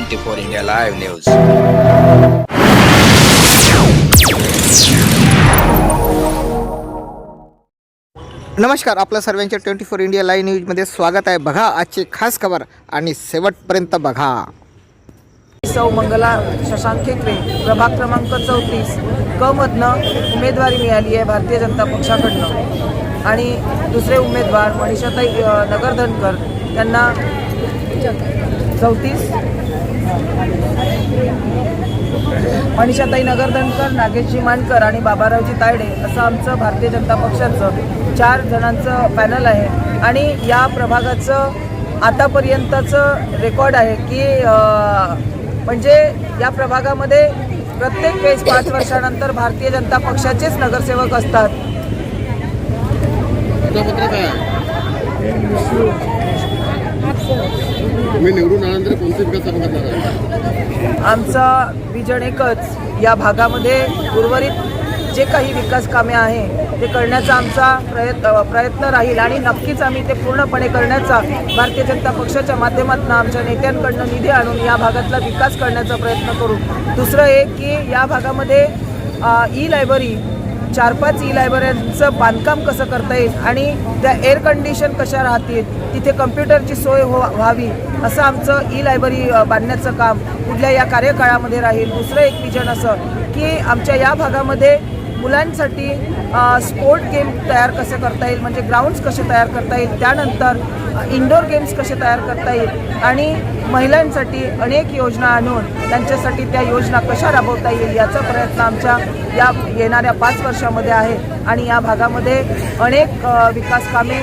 Twenty four India live news. नमस्कार आपल्या सर्वांच्या ट्वेंटी फोर इंडिया लाईव्ह न्यूजमध्ये स्वागत आहे. बघा आजची खास खबर आणि शेवटपर्यंत बघा. सौ मंगला शशांक खेकडे प्रभाग क्रमांक चौतीस क मधनं उमेदवारी मिळाली आहे भारतीय जनता पक्षाकडनं. आणि दुसरे उमेदवार मनीषाताई नगरधनकर त्यांना चौतीस मनीषाताई नगरधनकर नागेशजी मानकर आणि बाबारावजी तायडे असं आमचं भारतीय जनता पक्षाचं चार जणांचं पॅनल आहे. आणि या प्रभागाचं आतापर्यंतचं रेकॉर्ड आहे की म्हणजे या प्रभागामध्ये प्रत्येक वेळेस पाच वर्षानंतर भारतीय जनता पक्षाचेच नगरसेवक असतात. तुम्ही निवडून आल्यानंतर कोणते विकास कामं करणार आहे? आमचा विजन एकच या भागामध्ये उर्वरित जे काही विकास कामे आहे ते करण्याचा आमचा प्रयत्न प्रयत्न राहील आणि नक्कीच आम्ही ते पूर्णपणे करण्याचा भारतीय जनता पक्षाच्या माध्यमातून आमच्या नेत्यांकडनं निधी आणून या भागातला विकास करण्याचा प्रयत्न करू. दुसरं एक की या भागामध्ये ई लायब्ररी चार पाच ई लायब्रऱ्यांचं बांधकाम कसं करता येईल आणि त्या एअर कंडिशन कशा राहतील तिथे कम्प्युटरची सोय हो व्हावी असं आमचं ई लायब्ररी बांधण्याचं काम पुढल्या या कार्यकाळामध्ये राहील. दुसरं एक विजन असं की आमच्या या भागामध्ये मुलांसाठी स्पोर्ट गेम तयार कसे करता येईल म्हणजे ग्राउंड्स कसे तयार करता येईल त्यानंतर इंडोर गेम्स कसे तयार करता येईल आणि महिलांसाठी अनेक योजना आणून त्यांच्यासाठी त्या योजना कशा राबवता येईल याचा प्रयत्न आमच्या या येणाऱ्या पाच वर्षामध्ये आहे. आणि या भागामध्ये अनेक विकास कामे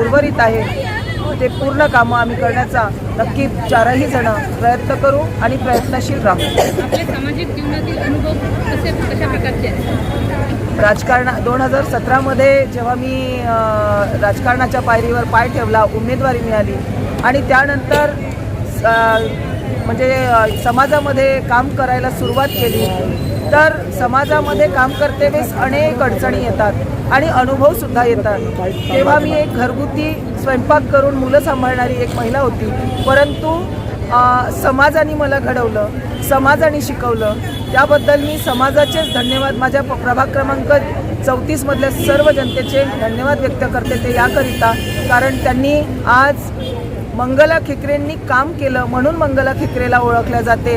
उर्वरित आहेत. ते पूर्ण कामं आम्ही करण्याचा नक्की चारही जण प्रयत्न करू आणि प्रयत्नशील राहू. आपल्या सामाजिक जीवनातील अनुभव कसे कशा प्रकारचे आहेत? राजकारण दोन हजार सतरामध्ये जेव्हा मी राजकारणाच्या पायरीवर पाय ठेवला उमेदवारी मिळाली आणि त्यानंतर म्हणजे समाजामध्ये काम करायला सुरुवात केली. तर समाजामध्ये काम करतेवेळेस अनेक अडचणी येतात आणि अनुभवसुद्धा येतात. तेव्हा मी एक घरगुती स्वयंपाक करून मुलं सांभाळणारी एक महिला होती. परंतु समाजाने मला घडवलं समाजाने शिकवलं. त्याबद्दल मी समाजाचेच धन्यवाद माझ्या प- प्रभाग क्रमांक चौतीसमधल्या सर्व जनतेचे धन्यवाद व्यक्त करते ते याकरिता. कारण त्यांनी आज मंगला खिकरेंनी काम केलं म्हणून मंगला खिकरेला ओळखल्या जाते.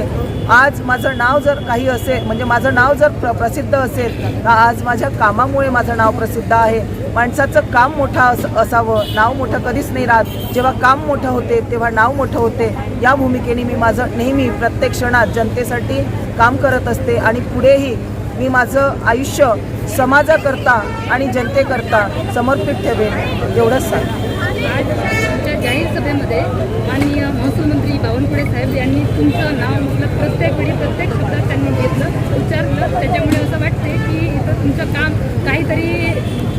आज माझं नाव जर काही असेल म्हणजे माझं नाव जर प्र प्रसिद्ध असेल तर आज माझ्या कामामुळे माझं नाव प्रसिद्ध आहे. माणसाचं काम मोठं अस असावं. नाव मोठं कधीच नाही राहत. जेव्हा काम मोठं होते तेव्हा नाव मोठं होते. या भूमिकेने मी माझं नेहमी प्रत्येक क्षणात जनतेसाठी काम करत असते आणि पुढेही मी माझं आयुष्य समाजाकरता आणि जनतेकरता समर्पित ठेवेन. एवढंच सांग सभेमध्ये माननीय महसूल मंत्री बावनकुळे साहेब यांनी तुमचं नाव म्हटलं प्रत्येक वेळी प्रत्येक शब्दात त्यांनी घेतलं उच्चारलं. त्याच्यामुळे असं वाटते की इथं तुमचं काम काहीतरी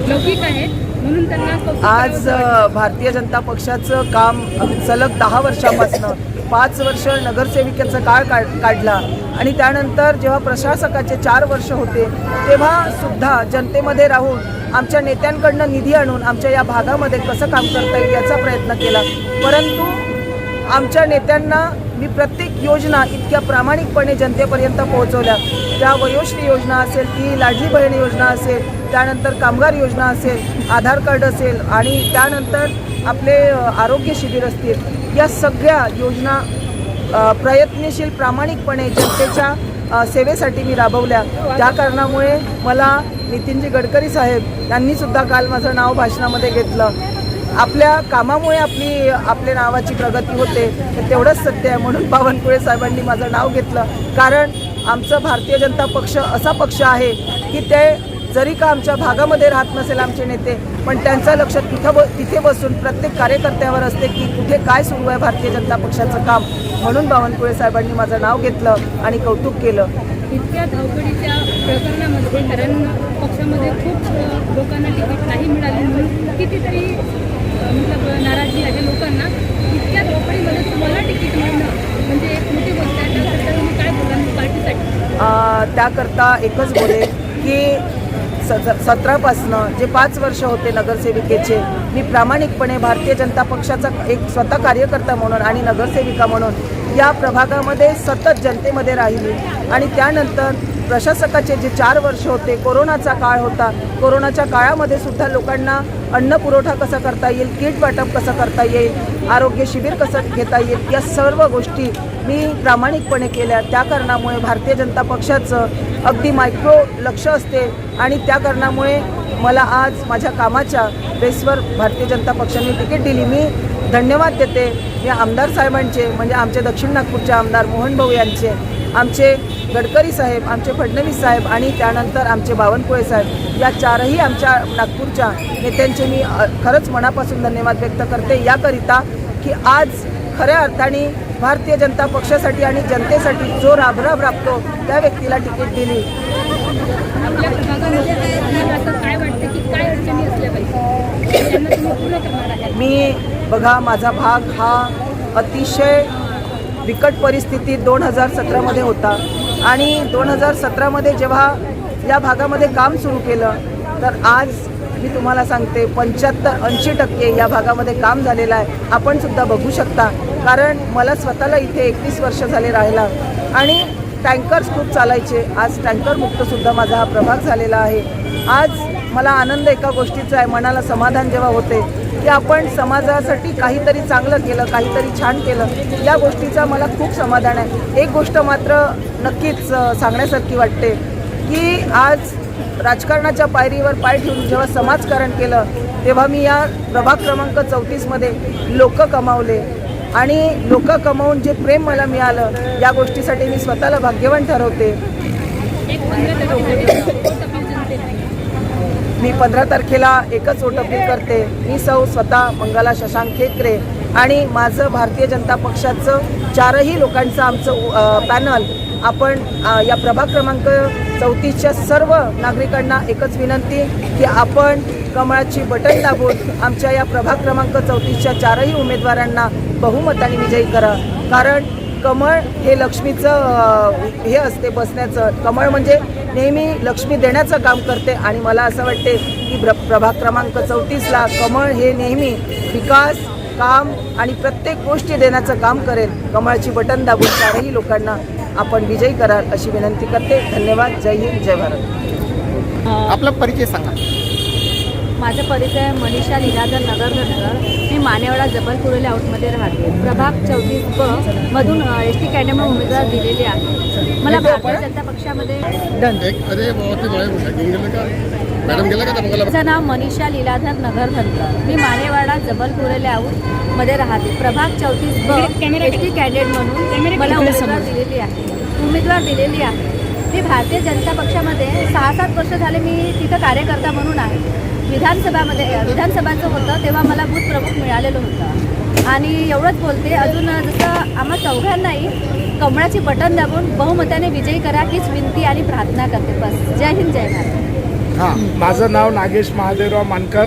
लौकिक आहे. म्हणून त्यांना आज भारतीय जनता पक्षाचं काम सलग दहा वर्षापासनं पाच वर्ष नगरसेविकेचा काळ काढ काढला. आणि त्यानंतर जेव्हा प्रशासकाचे चार वर्ष होते तेव्हा सुद्धा जनतेमध्ये राहून आमच्या नेत्यांकडनं निधी आणून आमच्या या भागामध्ये कसं काम करता येईल याचा प्रयत्न केला. परंतु आमच्या नेत्यांना मी प्रत्येक योजना इतक्या प्रामाणिकपणे जनतेपर्यंत पोहोचवल्या. त्या वयोश्री योजना असेल ती लाडली बहीण योजना असेल त्यानंतर कामगार योजना असेल आधार कार्ड असेल आणि त्यानंतर आपले आरोग्य शिबिर असतील या सगळ्या योजना प्रयत्नशील प्रामाणिकपणे जनतेच्या सेवेसाठी मी राबवल्या. त्या कारणामुळे मला नितीनजी गडकरी साहेब यांनीसुद्धा काल माझं नाव भाषणामध्ये घेतलं. आपल्या कामामुळे आपली आपल्या नावाची प्रगती होते तेवढंच सत्य आहे म्हणून बावनकुळे साहेबांनी माझं नाव घेतलं. कारण आमचं भारतीय जनता पक्ष असा पक्ष आहे की ते जरी का आमच्या भागामध्ये राहत नसेल आमचे नेते पण त्यांचं लक्ष तिथं ब तिथे बसून प्रत्येक कार्यकर्त्यावर असते की कुठे काय सुरू आहे भारतीय जनता पक्षाचं काम. म्हणून बावनकुळे साहेबांनी माझं नाव घेतलं आणि कौतुक केलं. इतक्या धावपळीच्या प्रकरणामध्ये कारण पक्षामध्ये खूप लोकांना तिकीट नाही मिळाली म्हणून कितीतरी मतलब नाराजी आहे लोकांना. इतक्या धावपळीमध्ये तुम्हाला तिकीट मिळणं म्हणजे एक मोठी गोष्ट आहे. त्याबद्दल तुम्ही काय बोलाल? पार्टीसाठी? त्याकरता एकच बोले की सतरापासनं जे पाच वर्ष होते नगरसेविकेचे मी प्रामाणिकपणे भारतीय जनता पक्षाचा एक स्वतः कार्यकर्ता म्हणून आणि नगरसेविका म्हणून या प्रभागामध्ये सतत जनतेमध्ये राहिली. आणि त्यानंतर प्रशासकाचे जे चार वर्ष होते कोरोनाचा काळ होता. कोरोनाच्या काळामध्ये सुद्धा लोकांना अन्न पुरवठा कसा करता येईल किट वाटप कसं करता येईल आरोग्य शिबिर कसं घेता येईल या सर्व गोष्टी मी प्रामाणिकपणे केल्या. त्या कारणामुळे भारतीय जनता पक्षाचं अगदी मायक्रो लक्ष असते आणि त्या कारणामुळे मला आज माझ्या कामाच्या बेसवर भारतीय जनता पक्षाने तिकीट दिली. मी धन्यवाद देते. या आमदार साहेबांचे म्हणजे आमचे दक्षिण नागपूरचे आमदार मोहन भाऊ यांचे आमचे गडकरी साहेब आमचे फडणवीस साहेब आणि त्यानंतर आमचे बावनकुळे साहेब या चारही आमच्या नागपूरच्या नेत्यांचे मी खरंच मनापासून धन्यवाद व्यक्त करते. याकरिता की आज खऱ्या अर्थाने भारतीय जनता पक्षासाठी आणि जनतेसाठी जो राबराब राबतो त्या व्यक्तीला तिकीट दिली. मी बघा माझा भाग हा अतिशय बिकट परिस्थितीत दोन हजार सतरामध्ये होता. आणि दोन हजार सतरामध्ये जेव्हा या भागामध्ये काम सुरू केलं तर आज मी तुम्हाला सांगते पंच्याहत्तर ऐंशी टक्के या भागामध्ये काम झालेलं आहे. आपण सुद्धा बघू शकता. कारण मला स्वतःला इथे एकतीस वर्ष झाले राहायला. आणि टँकर्स खूप चालायचे. आज टँकर मुक्तसुद्धा माझा हा प्रभाग झालेला आहे. आज मला आनंद एका गोष्टीचा आहे. मनाला समाधान जेव्हा होते की आपण समाजासाठी काहीतरी चांगलं केलं काहीतरी छान केलं या गोष्टीचा मला खूप समाधान आहे. एक गोष्ट मात्र नक्कीच सांगण्यासारखी वाटते की आज राजकारणाच्या पायरीवर पाय ठेवून जेव्हा समाजकारण केलं तेव्हा मी या प्रभाग क्रमांक चौतीसमध्ये लोक कमावले. आणि लोक कमावून जे प्रेम मला मिळालं या गोष्टीसाठी मी स्वतःला भाग्यवान ठरवते. मी पंधरा तारखेला एकच वोट करते. मी सौ स्वतः मंगला शशांक खेकरे आणि माझं भारतीय जनता पक्षाचं चारही लोकांचं आमचं पॅनल आपण या प्रभाग क्रमांक चौतीसच्या सर्व नागरिकांना एकच विनंती की आपण कमळाची बटन दाबून आमच्या या प्रभाग क्रमांक चौतीसच्या चारही उमेदवारांना बहुमताने विजयी करा. कारण कमळ हे लक्ष्मीचं हे असते बसण्याचं. कमळ म्हणजे नेहमी लक्ष्मी देण्याचं काम करते आणि मला असं वाटते की प्र प्रभाग क्रमांक चौतीसला कमळ हे नेहमी विकास काम आणि प्रत्येक गोष्टी देण्याचं काम करेल. कमळाची बटन दाबून चारही लोकांना आपण विजयी कराल अशी विनंती करते. धन्यवाद. जय हिंद जय भारत. आपला परिचय सांगा. माझा परिचय मनीषा लीलाधर नगरधर मी मानेवाडा जबलपूर लेआउटमध्ये राहते. प्रभाग चौतीस ब मधून एस टी कॅन्डमला उमेदवार दिलेले आहे. मला भारतीय जनता पक्षामध्ये मॅडम माझं नाव मनीषा लीलाधर नगरधर मी मानेवाडा जबलपूर लेआउटमध्ये राहते. प्रभाग चौतीस ब एस टी कॅन्डिडेट म्हणून मला उमेदवार दिलेली आहे. उमेदवार दिलेली आहे. मी भारतीय जनता पक्षामध्ये सहा सात वर्ष झाले मी तिथं कार्यकर्ता म्हणून आहे. विधानसभामध्ये विधानसभाचं होतं तेव्हा मला बूथ प्रमुख मिळालेलं होतं. आणि एवढंच बोलते अजून जसं आम्हा चौघांनाही कमळाची बटन दाबून बहुमताने विजयी करा हीच विनंती आणि प्रार्थना करते. बस. जय हिंद जय भारत. हां. माझं नाव नागेश महादेवराव मानकर.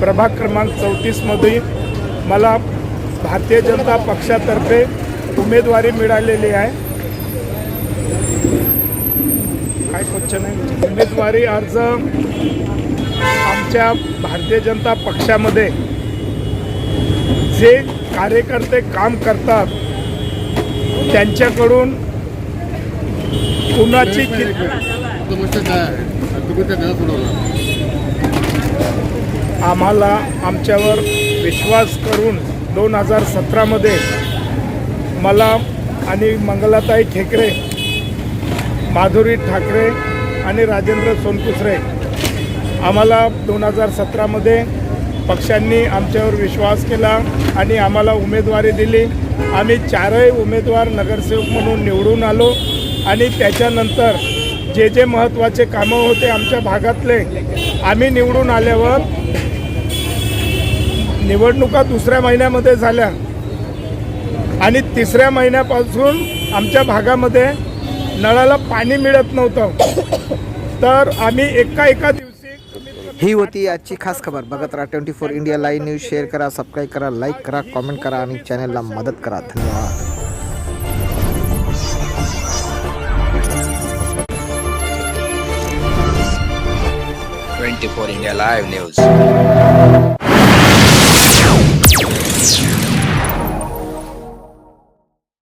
प्रभाग क्रमांक चौतीसमध्ये मला भारतीय जनता पक्षातर्फे उमेदवारी मिळालेली आहे. काय क्वेश्चन आहे? उमेदवारी अर्ज आमच्या भारतीय जनता पक्षामध्ये. जे कार्यकर्ते काम करतात त्यांच्याकडून कुणाची आम्हाला आमच्यावर विश्वास करून दोन हजार सतरामध्ये मला आणि मंगलाताई ठेकरे माधुरी ठाकरे आणि राजेंद्र सोनकुसरे आम्हाला दोन हजार सतरामध्ये पक्षांनी आमच्यावर विश्वास केला आणि आम्हाला उमेदवारी दिली. आम्ही चारही उमेदवार नगरसेवक म्हणून निवडून आलो आणि त्याच्यानंतर जे जे महत्त्वाचे कामं होते आमच्या भागातले आम्ही निवडून आल्यावर निवडणुका दुसऱ्या महिन्यामध्ये झाल्या. आणि तिसऱ्या महिन्यापासून आमच्या भागामध्ये नळाला पाणी मिळत नव्हतं. तर आम्ही एका एका दिवशी ही होती आजची खास खबर. बघत राहा twenty four India live news. Share करा सबस्क्राईब करा लाईक करा कॉमेंट करा आणि चॅनलला मदत करा. धन्यवाद. Twenty four India live news